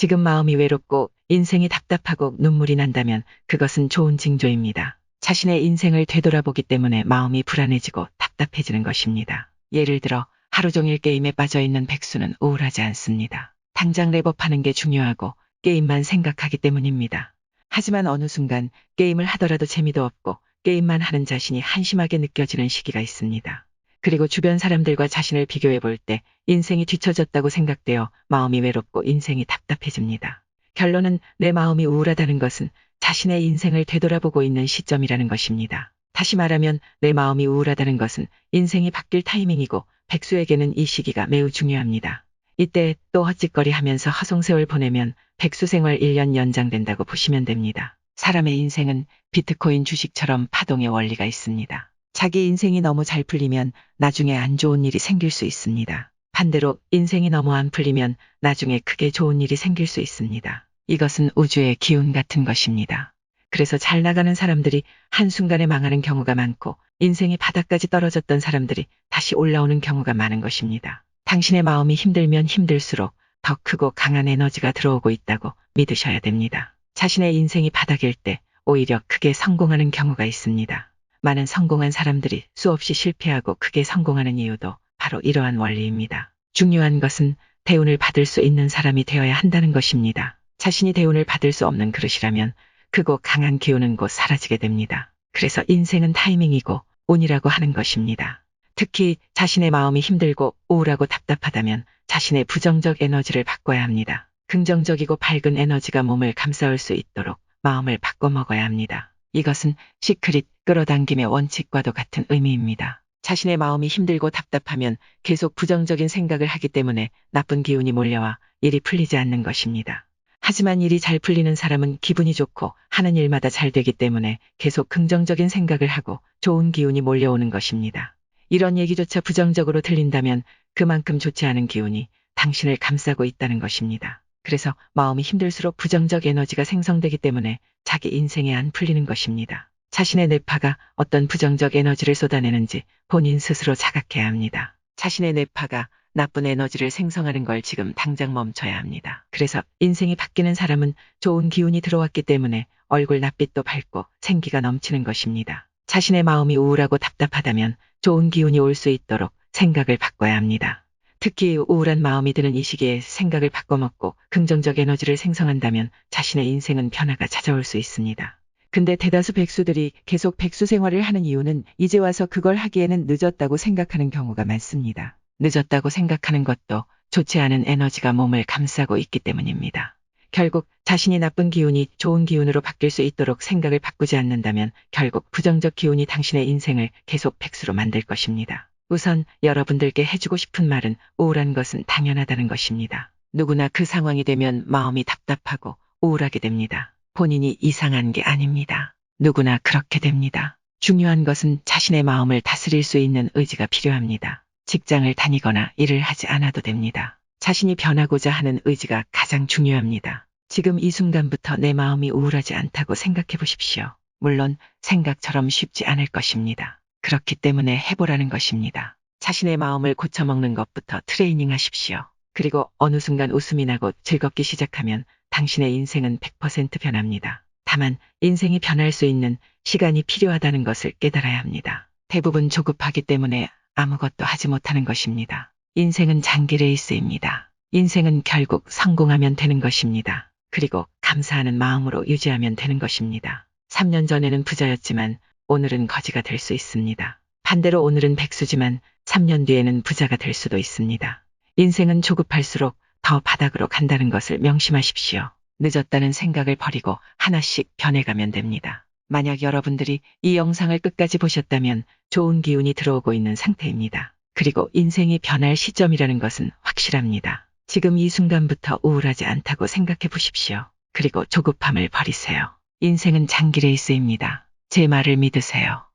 지금 마음이 외롭고 인생이 답답하고 눈물이 난다면 그것은 좋은 징조입니다. 자신의 인생을 되돌아보기 때문에 마음이 불안해지고 답답해지는 것입니다. 예를 들어 하루 종일 게임에 빠져 있는 백수는 우울하지 않습니다. 당장 랩업하는 게 중요하고 게임만 생각하기 때문입니다. 하지만 어느 순간 게임을 하더라도 재미도 없고 게임만 하는 자신이 한심하게 느껴지는 시기가 있습니다. 그리고 주변 사람들과 자신을 비교해 볼 때 인생이 뒤처졌다고 생각되어 마음이 외롭고 인생이 답답해집니다. 결론은 내 마음이 우울하다는 것은 자신의 인생을 되돌아보고 있는 시점이라는 것입니다. 다시 말하면 내 마음이 우울하다는 것은 인생이 바뀔 타이밍이고 백수에게는 이 시기가 매우 중요합니다. 이때 또 헛짓거리 하면서 허송세월 보내면 백수 생활 1년 연장된다고 보시면 됩니다. 사람의 인생은 비트코인 주식처럼 파동의 원리가 있습니다. 자기 인생이 너무 잘 풀리면 나중에 안 좋은 일이 생길 수 있습니다. 반대로 인생이 너무 안 풀리면 나중에 크게 좋은 일이 생길 수 있습니다. 이것은 우주의 기운 같은 것입니다. 그래서 잘 나가는 사람들이 한순간에 망하는 경우가 많고 인생이 바닥까지 떨어졌던 사람들이 다시 올라오는 경우가 많은 것입니다. 당신의 마음이 힘들면 힘들수록 더 크고 강한 에너지가 들어오고 있다고 믿으셔야 됩니다. 자신의 인생이 바닥일 때 오히려 크게 성공하는 경우가 있습니다. 많은 성공한 사람들이 수없이 실패하고 크게 성공하는 이유도 바로 이러한 원리입니다. 중요한 것은 대운을 받을 수 있는 사람이 되어야 한다는 것입니다. 자신이 대운을 받을 수 없는 그릇이라면 크고 강한 기운은 곧 사라지게 됩니다. 그래서 인생은 타이밍이고 운이라고 하는 것입니다. 특히 자신의 마음이 힘들고 우울하고 답답하다면 자신의 부정적 에너지를 바꿔야 합니다. 긍정적이고 밝은 에너지가 몸을 감싸올 수 있도록 마음을 바꿔 먹어야 합니다. 이것은 시크릿 끌어당김의 원칙과도 같은 의미입니다. 자신의 마음이 힘들고 답답하면 계속 부정적인 생각을 하기 때문에 나쁜 기운이 몰려와 일이 풀리지 않는 것입니다. 하지만 일이 잘 풀리는 사람은 기분이 좋고 하는 일마다 잘 되기 때문에 계속 긍정적인 생각을 하고 좋은 기운이 몰려오는 것입니다. 이런 얘기조차 부정적으로 들린다면 그만큼 좋지 않은 기운이 당신을 감싸고 있다는 것입니다. 그래서 마음이 힘들수록 부정적 에너지가 생성되기 때문에 자기 인생에 안 풀리는 것입니다. 자신의 뇌파가 어떤 부정적 에너지를 쏟아내는지 본인 스스로 자각해야 합니다. 자신의 뇌파가 나쁜 에너지를 생성하는 걸 지금 당장 멈춰야 합니다. 그래서 인생이 바뀌는 사람은 좋은 기운이 들어왔기 때문에 얼굴 낯빛도 밝고 생기가 넘치는 것입니다. 자신의 마음이 우울하고 답답하다면 좋은 기운이 올 수 있도록 생각을 바꿔야 합니다. 특히 우울한 마음이 드는 이 시기에 생각을 바꿔먹고 긍정적 에너지를 생성한다면 자신의 인생은 변화가 찾아올 수 있습니다. 근데 대다수 백수들이 계속 백수 생활을 하는 이유는 이제 와서 그걸 하기에는 늦었다고 생각하는 경우가 많습니다. 늦었다고 생각하는 것도 좋지 않은 에너지가 몸을 감싸고 있기 때문입니다. 결국 자신이 나쁜 기운이 좋은 기운으로 바뀔 수 있도록 생각을 바꾸지 않는다면 결국 부정적 기운이 당신의 인생을 계속 백수로 만들 것입니다. 우선 여러분들께 해주고 싶은 말은 우울한 것은 당연하다는 것입니다. 누구나 그 상황이 되면 마음이 답답하고 우울하게 됩니다. 본인이 이상한 게 아닙니다. 누구나 그렇게 됩니다. 중요한 것은 자신의 마음을 다스릴 수 있는 의지가 필요합니다. 직장을 다니거나 일을 하지 않아도 됩니다. 자신이 변하고자 하는 의지가 가장 중요합니다. 지금 이 순간부터 내 마음이 우울하지 않다고 생각해 보십시오. 물론 생각처럼 쉽지 않을 것입니다. 그렇기 때문에 해보라는 것입니다. 자신의 마음을 고쳐먹는 것부터 트레이닝 하십시오. 그리고 어느 순간 웃음이 나고 즐겁기 시작하면 당신의 인생은 100% 변합니다. 다만 인생이 변할 수 있는 시간이 필요하다는 것을 깨달아야 합니다. 대부분 조급하기 때문에 아무것도 하지 못하는 것입니다. 인생은 장기 레이스입니다. 인생은 결국 성공하면 되는 것입니다. 그리고 감사하는 마음으로 유지하면 되는 것입니다. 3년 전에는 부자였지만 오늘은 거지가 될 수 있습니다. 반대로 오늘은 백수지만 3년 뒤에는 부자가 될 수도 있습니다. 인생은 조급할수록 더 바닥으로 간다는 것을 명심하십시오. 늦었다는 생각을 버리고 하나씩 변해가면 됩니다. 만약 여러분들이 이 영상을 끝까지 보셨다면 좋은 기운이 들어오고 있는 상태입니다. 그리고 인생이 변할 시점이라는 것은 확실합니다. 지금 이 순간부터 우울하지 않다고 생각해 보십시오. 그리고 조급함을 버리세요. 인생은 장기 레이스입니다. 제 말을 믿으세요.